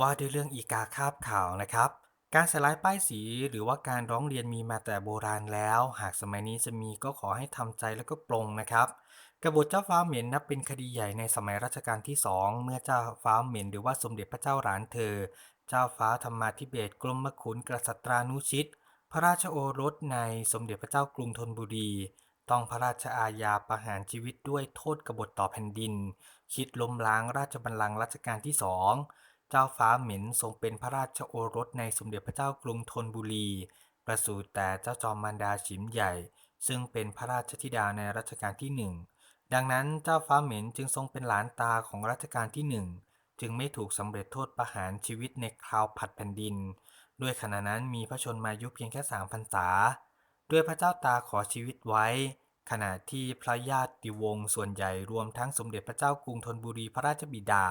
ว่าด้วยเรื่องอีกาคาบขาวนะครับ การใส่ร้ายป้ายสีหรือว่าการร้องเรียนมีมาแต่โบราณแล้ว หากสมัยนี้จะมีก็ขอให้ทำใจแล้วก็ปลงนะครับ กบฏเจ้าฟ้าเหม็นนับเป็นคดีใหญ่ในสมัยรัชกาลที่สองเมื่อเจ้าฟ้าเหม็นหรือว่าสมเด็จพระเจ้าหลานเธอ เจ้าฟ้าธรรมาธิเบศรกรมขุนกษัตรานุชิต พระราชโอรสในสมเด็จพระเจ้ากรุงธนบุรีต้องพระราชอาญาประหารชีวิตด้วยโทษกบฏต่อแผ่นดิน คิดล้มล้างราชบัลลังก์รัชกาลที่สอง เจ้าฟ้าเหม็นทรงเป็นพระราชโอรสในสมเด็จพระเจ้ากรุงธนบุรี ประสูติแต่เจ้าจอมมารดาฉิมใหญ่ ซึ่งเป็นพระราชธิดาในรัชกาลที่หนึ่งดังนั้นเจ้าฟ้าเหม็นจึงทรงเป็นหลานตาของรัชกาลที่หนึ่งจึงไม่ถูกสำเร็จโทษประหารชีวิตในคราวผัดแผ่นดิน ด้วยขณะนั้นมีพระชนมายุเพียงแค่สามพรรษา ด้วยพระเจ้าตาขอชีวิตไว้ ขณะที่พระญาติวงศ์ส่วนใหญ่รวมทั้งสมเด็จพระเจ้ากรุงธนบุรีพระราชบิดา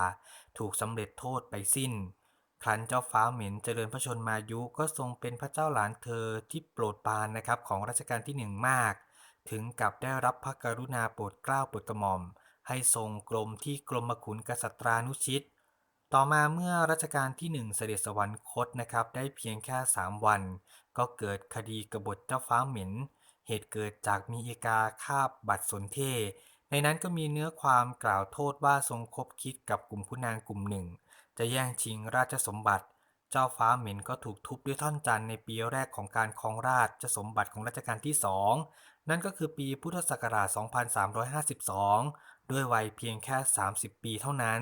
ถูกสำเร็จโทษไปสิ้น ครั้นเจ้าฟ้าเหม็นเจริญพระชนมายุก็ทรงเป็นพระเจ้าหลานเธอที่โปรดปรานนะครับของรัชกาลที่หนึ่งมาก ถึงกับได้รับพระกรุณาโปรดเกล้าโปรดกระหม่อม ให้ทรงกรมที่กรมขุนกษัตรานุชิต ต่อมาเมื่อรัชกาลที่หนึ่งเสด็จสวรรคตนะครับได้เพียงแค่สามวัน ก็เกิดคดีกบฏเจ้าฟ้าเหม็น เหตุเกิดจากมีเอกาคาบบัตรสนเท ในนั้นก็มีเนื้อความกล่าวโทษว่าทรงคบคิดกับกลุ่มผู้นางกลุ่มหนึ่ง จะแย่งชิงราชสมบัติ เจ้าฟ้าเหม็นก็ถูกทุบด้วยท่อนจันทร์ในปีแรกของการครองราชสมบัติของรัชกาลที่สองนั่นก็คือปีพุทธศักราช 2352 ด้วยวัยเพียงแค่ 30 ปีเท่านั้น